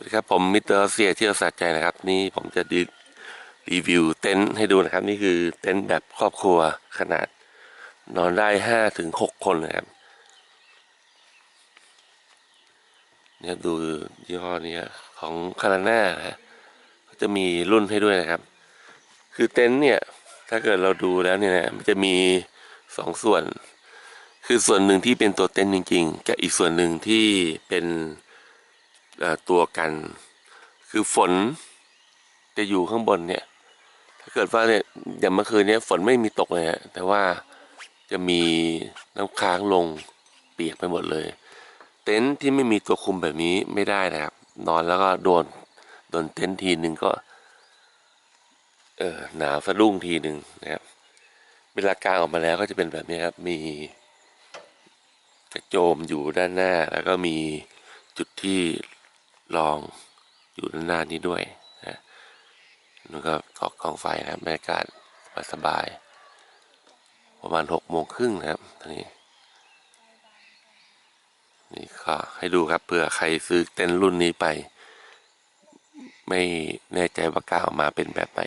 วัสดีครับ ผมมิสเตอร์เซียเที่ยวสะใจนะครับ นี่ผมจะดีรีวิวเต็นท์ให้ดูนะครับ นี่คือเต็นท์แบบครอบครัวขนาด นอนได้ห้าถึงหกคนนะครับเนี่ยดูยี่ห้อนี้ของคาราน่านะก็จะมีรุ่นให้ด้วยนะครับ คือเต็นท์เนี่ย ถ้าเกิดเราดูแล้วเนี่ยนะมันจะมีสองส่วน คือส่วนหนึ่งที่เป็นตัวเต็นท์จริง ๆ กับอีกส่วนหนึ่งที่เป็น ตัวกัน คือฝนจะอยู่ข้างบนเนี่ย ถ้าเกิดว่าเนี่ยอย่างเมื่อคืนเนี้ยฝนไม่มีตกเลยฮะแต่ว่าจะมีน้ำค้างลงเปียกไปหมดเลย เต็นท์ที่ไม่มีตัวคุมแบบนี้ไม่ได้นะครับ นอนแล้วก็โดนโดนเต็นท์ทีหนึ่งก็ เออหนาวสะดุ้งทีหนึ่งนะครับเวลากางออกมาแล้วก็จะเป็นแบบนี้ครับมีกระโจมอยู่ด้านหน้า แล้วก็มีจุดที่ รองอยู่ด้านหน้านี้ด้วยนะแล้วก็เกาะกองไฟนะครับบรรยากาศสบายประมาณหกโมงครึ่งนะครับตอนนี้นี่ก็ให้ดูครับเผื่อใครซื้อเต็นท์รุ่นนี้ไป ไม่แน่ใจว่ากางออกมาเป็นแบบไหน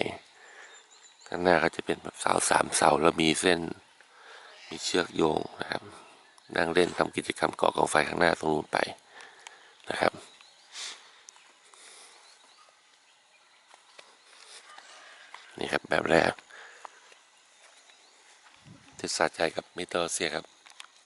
ข้างหน้าก็จะเป็นแบบเสาสามเสาแล้วมีเส้น มีเชือกโยงนะครับ นั่งเล่นทำกิจกรรมเกาะกองไฟข้างหน้าตรงนู้นไปนะครับ นี่ครับแบบแรกเทศสาใจกับมิเตอร์เซียครับ